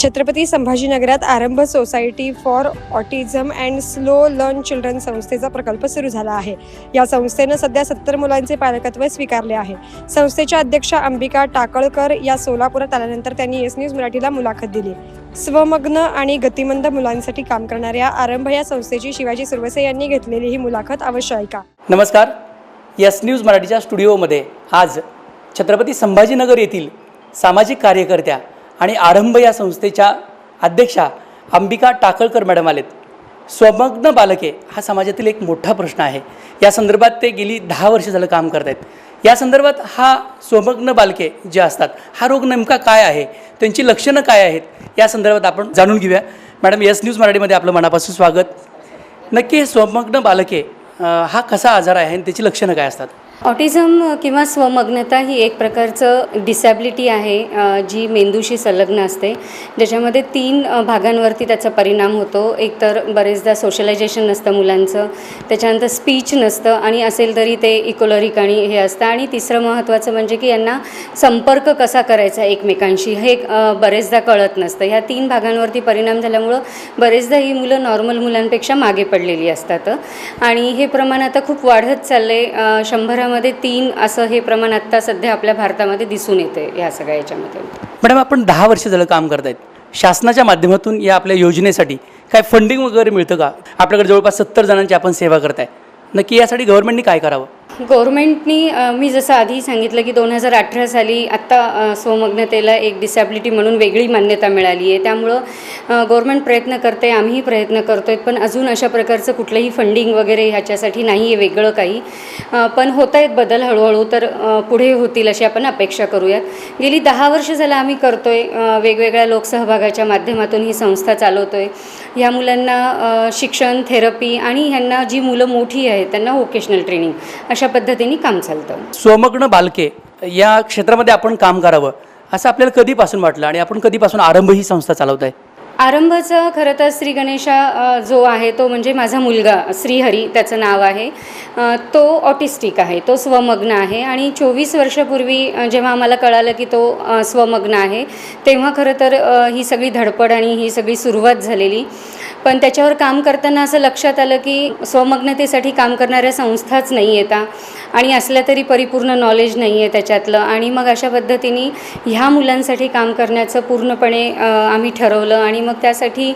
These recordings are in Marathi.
Chhatrapati संभाजीनगरात Aarambh society for autism and slow learn children संस्थेचा प्रकल्प सुरू झाला आहे. या संस्थेनं सध्या सत्तर मुलांचे पालकत्व स्वीकारले आहे. संस्थेच्या अध्यक्षा अंबिका टाकळकर या सोलापुरात आल्यानंतर त्यांनी एस न्यूज मराठीला मुलाखत दिली. स्वमग्न आणि गतिमंद मुलांसाठी काम करणाऱ्या आरंभ या संस्थेची शिवाजी सुरवसे यांनी घेतलेली ही मुलाखत अवश्य ऐका. नमस्कार. यस न्यूज मराठीच्या स्टुडिओमध्ये आज छत्रपती संभाजीनगर येथील सामाजिक कार्यकर्त्या आणि आरंभ या संस्थेच्या अध्यक्षा अंबिका टाकळकर मॅडम आलेत. स्वमग्न बालके हा समाजातील एक मोठा प्रश्न आहे. या संदर्भात ते गेली दहा वर्ष झालं काम करत आहेत या संदर्भात हा स्वमग्न बालके जे असतात हा रोग नेमका काय आहे? त्यांची लक्षणं काय आहेत? या संदर्भात आपण जाणून घेऊया. मॅडम यस न्यूज मराठीमध्ये आपलं मनापासून स्वागत. नक्की हे स्वमग्न बालके हा कसा आजार आहे आणि त्याची लक्षणं काय असतात? ऑटिझम किंवा स्वमग्नता ही एक प्रकारचं डिसॅबिलिटी आहे जी मेंदूशी संलग्न असते. ज्याच्यामध्ये तीन भागांवरती त्याचा परिणाम होतो. एकतर बरेचदा सोशलायझेशन नसतं मुलांचं त्याच्यानंतर स्पीच नसतं आणि असेल तरी ते इकोलॉरिक आणि हे असतं. आणि तिसरं महत्त्वाचं म्हणजे की यांना संपर्क कसा करायचा एकमेकांशी हे बरेचदा कळत नसतं. ह्या तीन भागांवरती परिणाम झाल्यामुळं बरेचदा ही मुलं नॉर्मल मुलांपेक्षा मागे पडलेली असतात. आणि हे प्रमाण आता खूप वाढत चाललं आहे भारतामध्ये तीन असं हे प्रमाण आत्ता सध्या आपल्या भारतामध्ये दिसून येते ह्या सगळ्या याच्यामध्ये. मॅडम आपण दहा वर्ष झालं काम करतायत. शासनाच्या माध्यमातून या आपल्या योजनेसाठी काय फंडिंग वगैरे मिळतं का? आपल्याकडे जवळपास सत्तर जणांची आपण सेवा करताय. नक्की यासाठी गव्हर्नमेंटनी काय करावं? गव्हर्मेंटनी मी जसं आधी सांगितलं की दोन हजार अठरा साली आत्ता स्वमग्नतेला एक डिसॅबिलिटी म्हणून वेगळी मान्यता मिळाली आहे त्यामुळं गव्हर्मेंट प्रयत्न करते आम्हीही प्रयत्न करतो आहे पण अजून अशा प्रकारचं कुठलंही फंडिंग वगैरे ह्याच्यासाठी नाही आहे वेगळं काही. पण होत आहेत बदल हळूहळू तर पुढे होतील अशी आपण अपेक्षा करूयात. गेली दहा वर्ष झालं आम्ही करतो आहे वेगवेगळ्या लोकसहभागाच्या माध्यमातून ही संस्था चालवतो आहे ह्या मुलांना शिक्षण थेरपी आणि ह्यांना जी मुलं मोठी आहेत त्यांना व्होकेशनल ट्रेनिंग अशा पद्धतीने काम चालतं. स्वमग्न बालके या क्षेत्रामध्ये आपण काम करावं असं आपल्याला कधीपासून वाटलं आणि आपण कधीपासून आरंभ ही संस्था चालवत आहे आरंभचं खरं तर श्री गणेशा जो आहे तो म्हणजे माझा मुलगा श्रीहरी त्याचं नाव आहे. तो ऑटिस्टिक आहे तो स्वमग्न आहे आणि चोवीस वर्षापूर्वी जेव्हा आम्हाला कळालं की तो स्वमग्न आहे तेव्हा खरं तर ही सगळी धडपड आणि ही सगळी सुरुवात झालेली. पण त्याच्यावर काम करताना असं लक्षात आलं की स्वमग्नतेसाठी काम करणाऱ्या संस्थाच नाही येता आणि असल्या तरी परिपूर्ण नॉलेज नाही आहे त्याच्यातलं. आणि मग अशा पद्धतीने ह्या मुलांसाठी काम करण्याचं पूर्णपणे आम्ही ठरवलं आणि मग त्यासाठी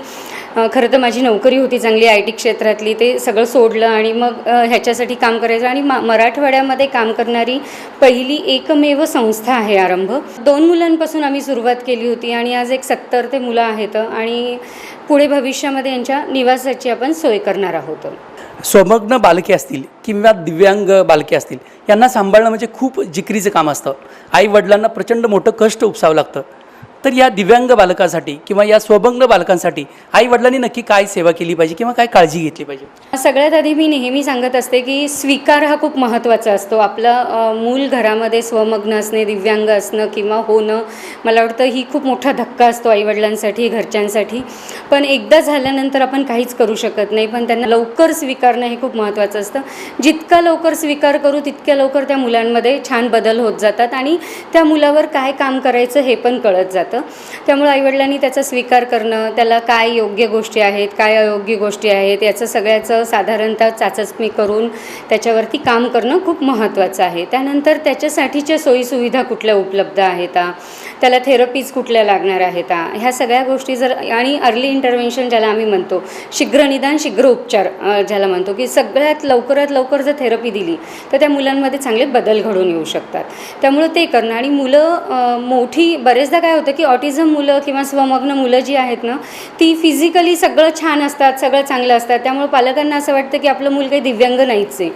खरं तर माझी नोकरी होती चांगली आय टी क्षेत्रातली ते सगळं सोडलं आणि मग ह्याच्यासाठी काम करायचं आणि मा मराठवाड्यामध्ये काम करणारी पहिली एकमेव संस्था आहे आरंभ. दोन मुलांपासून आम्ही सुरुवात केली होती आणि आज एक सत्तर ते मुलं आहेत आणि पुढे भविष्यामध्ये यांच्या निवासाची आपण सोय करणार आहोत. स्वमग्न बालके असतील किंवा दिव्यांग बालके असतील यांना सांभाळणं म्हणजे खूप जिकरीचं काम असतं. आई वडिलांना प्रचंड मोठं कष्ट उपसावं लागतं. तर या दिव्यांग बालकासाठी किंवा या स्वभंग बालकांसाठी आई वडिलांनी नक्की काय सेवा केली पाहिजे किंवा काय काळजी घेतली पाहिजे? सगळ्यात आधी मी नेहमी सांगत असते की स्वीकार हा खूप महत्त्वाचा असतो. आपलं मूल घरामध्ये स्वमग्न असणे दिव्यांग असणं किंवा होणं मला वाटतं ही खूप मोठा धक्का असतो आईवडिलांसाठी घरच्यांसाठी. पण एकदा झाल्यानंतर आपण काहीच करू शकत नाही पण त्यांना लवकर स्वीकारणं हे खूप महत्त्वाचं असतं. जितका लवकर स्वीकार करू तितक्या लवकर त्या मुलांमध्ये छान बदल होत जातात आणि त्या मुलावर काय काम करायचं हे पण कळत जातं. त्यामुळे आईवडिलांनी त्याचा स्वीकार करणं त्याला काय योग्य गोष्टी आहेत काय अयोग्य गोष्टी आहेत याचं सगळ्याचं साधारणतः चाचपणी करून त्याच्यावरती काम करणं खूप महत्त्वाचं आहे. त्यानंतर त्याच्यासाठीच्या सोयीसुविधा कुठल्या उपलब्ध आहेत? त्याला थेरपीज कुठल्या लागणार आहेत? ह्या सगळ्या गोष्टी जर आणि अर्ली इंटरव्हेन्शन ज्याला आम्ही म्हणतो शीघ्र निदान शीघ्र उपचार ज्याला म्हणतो की सगळ्यात लवकरात लवकर जर थेरपी दिली तर त्या मुलांमध्ये चांगले बदल घडून येऊ शकतात. त्यामुळं ते करणं आणि मुलं मोठी बरेचदा काय होतं की ऑटिझम मुलं किंवा स्वमग्न मुलं जी आहेत ना ती फिजिकली सगळं छान असतात सगळं चांगलं असतात. त्यामुळे पालकांना असं वाटतं की आपलं मूल काही दिव्यांग नाहीच आहे.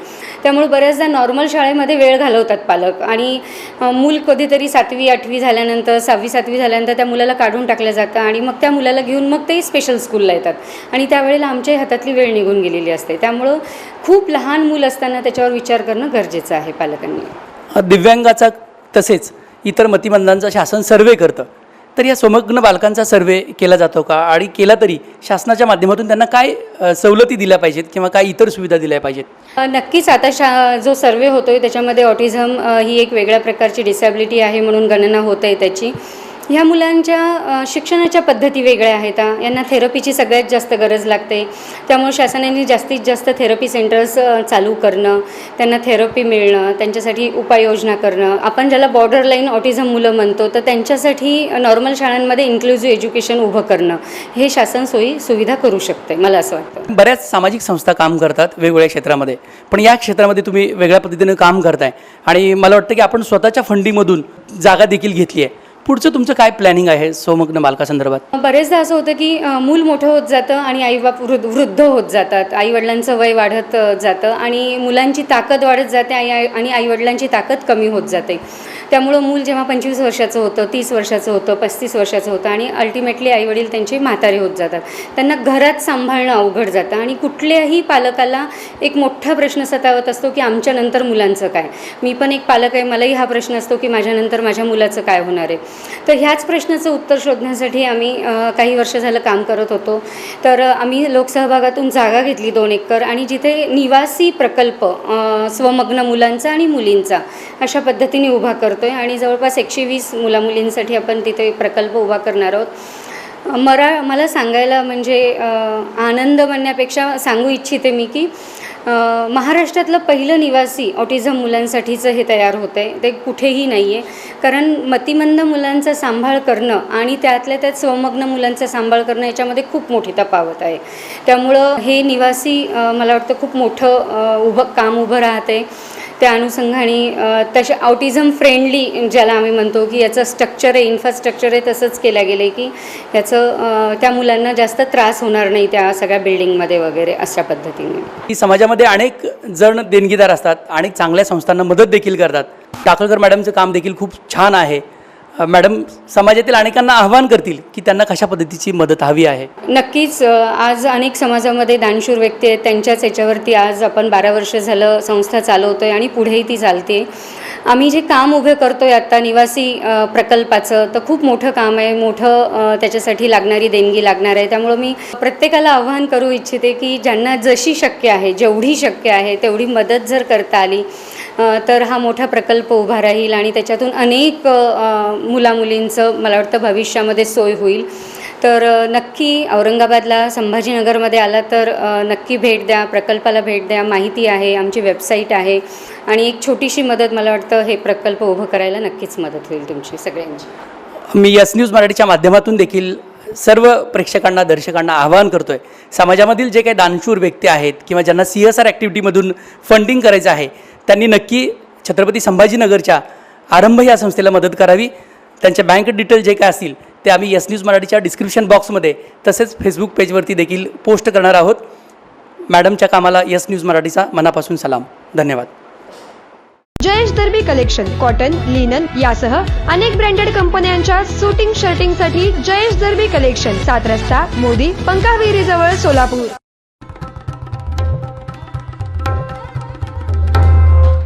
त्यामुळे बऱ्याचदा नॉर्मल शाळेमध्ये वेळ घालवतात पालक. आणि मूल कधीतरी सातवी आठवी झाल्यानंतर सहावी सातवी झाल्यानंतर त्या मुलाला काढून टाकलं जातं आणि मग त्या मुलाला घेऊन मग ते स्पेशल स्कूलला येतात. आणि त्यावेळेला आमच्या हातातली वेळ निघून गेलेली असते. त्यामुळं खूप लहान मूल असताना त्याच्यावर विचार करणं गरजेचं आहे पालकांनी. दिव्यांगाचा तसेच इतर मतिमंदांचा शासन सर्वे करतं. तर या समग्न बालकांचा सर्वे केला जातो का? आणि केला तरी शासनाच्या माध्यमातून त्यांना काय सवलती दिल्या पाहिजेत किंवा काय इतर सुविधा दिल्या पाहिजेत? नक्कीच. आता शा जो सर्वे होतो आहे त्याच्यामध्ये ऑटिझम ही एक वेगळ्या प्रकारची डिसॅबिलिटी आहे म्हणून गणना होत आहे त्याची. ह्या मुलांच्या शिक्षणाच्या पद्धती वेगळ्या आहेत यांना थेरपीची सगळ्यात जास्त गरज लागते. त्यामुळे शासनाने जास्तीत जास्त थेरपी सेंटर्स चालू करणं त्यांना थेरपी मिळणं त्यांच्यासाठी उपाययोजना करणं. आपण ज्याला बॉर्डर लाईन ऑटिझम मुलं म्हणतो तर त्यांच्यासाठी नॉर्मल शाळांमध्ये इन्क्लुझिव्ह एज्युकेशन उभं करणं हे शासन सोयी सुविधा करू शकते मला असं वाटतं. बऱ्याच सामाजिक संस्था काम करतात वेगवेगळ्या क्षेत्रामध्ये पण या क्षेत्रामध्ये तुम्ही वेगळ्या पद्धतीनं काम करताय. आणि मला वाटतं की आपण स्वतःच्या फंडीमधून जागा देखील घेतली आहे. पुढचं तुमचं काय प्लॅनिंग आहे सोमग्न बालकासंदर्भात? बरेचदा असं होतं की मूल मोठं होत जातं आणि आई बाप वृद्ध वृद्ध होत जातात. आईवडिलांचं वय वाढत जातं आणि मुलांची ताकद वाढत जाते आई आई- आणि आईवडिलांची ताकद कमी होत जाते. त्यामुळं मूल जेव्हा पंचवीस वर्षाचं होतं तीस वर्षाचं होतं पस्तीस वर्षाचं होतं आणि अल्टिमेटली आईवडील त्यांचे म्हातारे होत जातात. त्यांना घरात सांभाळणं अवघड जातं आणि कुठल्याही पालकाला एक मोठा प्रश्न सतावत असतो की आमच्यानंतर मुलांचं काय? मी पण एक पालक आहे मलाही हा प्रश्न असतो की माझ्यानंतर माझ्या मुलाचं काय होणार आहे? तर ह्याच प्रश्नाचं उत्तर शोधण्यासाठी आम्ही काही वर्ष झालं काम करत होतो. तर आम्ही लोकसहभागातून जागा घेतली दोन एकर आणि जिथे निवासी प्रकल्प स्वमग्न मुलांचा आणि मुलींचा अशा पद्धतीने उभा करतो आहे आणि जवळपास एकशे वीस मुलामुलींसाठी आपण तिथे प्रकल्प उभा करणार आहोत. मरा मला सांगायला म्हणजे आनंद म्हणण्यापेक्षा सांगू इच्छिते मी की महाराष्ट्रातलं पहिलं निवासी ऑटिझम मुलांसाठीचं हे तयार होतं आहे ते कुठेही नाही आहे कारण मतिमंद मुलांचा सांभाळ करणं आणि त्यातल्या त्यात स्वमग्न मुलांचा सांभाळ करणं याच्यामध्ये खूप मोठी तफावत आहे. त्यामुळं हे निवासी मला वाटतं खूप मोठं उभं काम उभं राहते त्या अनुषंगाने तसे ऑटिझम फ्रेंडली ज्याला आम्ही म्हणतो की याचं स्ट्रक्चर आहे इन्फ्रास्ट्रक्चर आहे तसंच केलं गेलं आहे की याचं त्या मुलांना जास्त त्रास होणार नाही त्या सगळ्या बिल्डिंगमध्ये वगैरे अशा पद्धतीने. की समाजामध्ये अनेक जण देणगीदार असतात अनेक चांगल्या संस्थांना मदत देखील करतात. टाकळकर मॅडमचं काम देखील खूप छान आहे. मॅडम समाजातील अनेकांना आव्हान करतील की त्यांना कशा पद्धतीची मदत हवी आहे? नक्कीच आज अनेक समाजामध्ये दानशूर व्यक्ती आहेत. त्यांच्याच याच्यावरती आज आपण बारा वर्ष झालं संस्था चालवतो आहे आणि पुढेही ती चालते. आम्ही जे काम उभे करतो आहे आत्ता निवासी प्रकल्पाचं तर खूप मोठं काम आहे. मोठं त्याच्यासाठी लागणारी देणगी लागणार आहे. त्यामुळं मी प्रत्येकाला आव्हान करू इच्छिते की ज्यांना जशी शक्य आहे जेवढी शक्य आहे तेवढी मदत जर करता आली तर हा मोठा प्रकल्प उभा राहील आणि त्याच्यातून अनेक मुलामुलींचं मला वाटतं भविष्यामध्ये सोय होईल. तर नक्की औरंगाबादला संभाजीनगरमध्ये आला तर नक्की भेट द्या प्रकल्पाला भेट द्या माहिती आहे आमची वेबसाईट आहे आणि एक छोटीशी मदत मला वाटतं हे प्रकल्प उभं करायला नक्कीच मदत होईल तुमची सगळ्यांची. मी यस न्यूज मराठीच्या माध्यमातून देखील सर्व प्रेक्षकांना दर्शकांना आवाहन करतो आहे समाजामधील जे काही दानशूर व्यक्ती आहेत किंवा ज्यांना सी एस आर ॲक्टिव्हिटीमधून फंडिंग करायचं आहे त्यांनी नक्की छत्रपती संभाजीनगरच्या आरंभ या संस्थेला मदत करावी. त्यांच्या बँक डिटेल जे काय असतील ते आम्ही यस न्यूज मराठीच्या डिस्क्रिप्शन बॉक्समध्ये तसेच फेसबुक पेजवरती देखील पोस्ट करणार आहोत. मॅडमच्या कामाला यस न्यूज मराठीचा मनापासून सलाम. धन्यवाद. Jayesh Darbi collection cotton linen यासह अनेक ब्रँडेड कंपन्यांच्या सुटिंग शर्टिंगसाठी जयेश दर्बी कलेक्शन सात रस्ता मोदी पंकाविरी जवळ सोलापूर.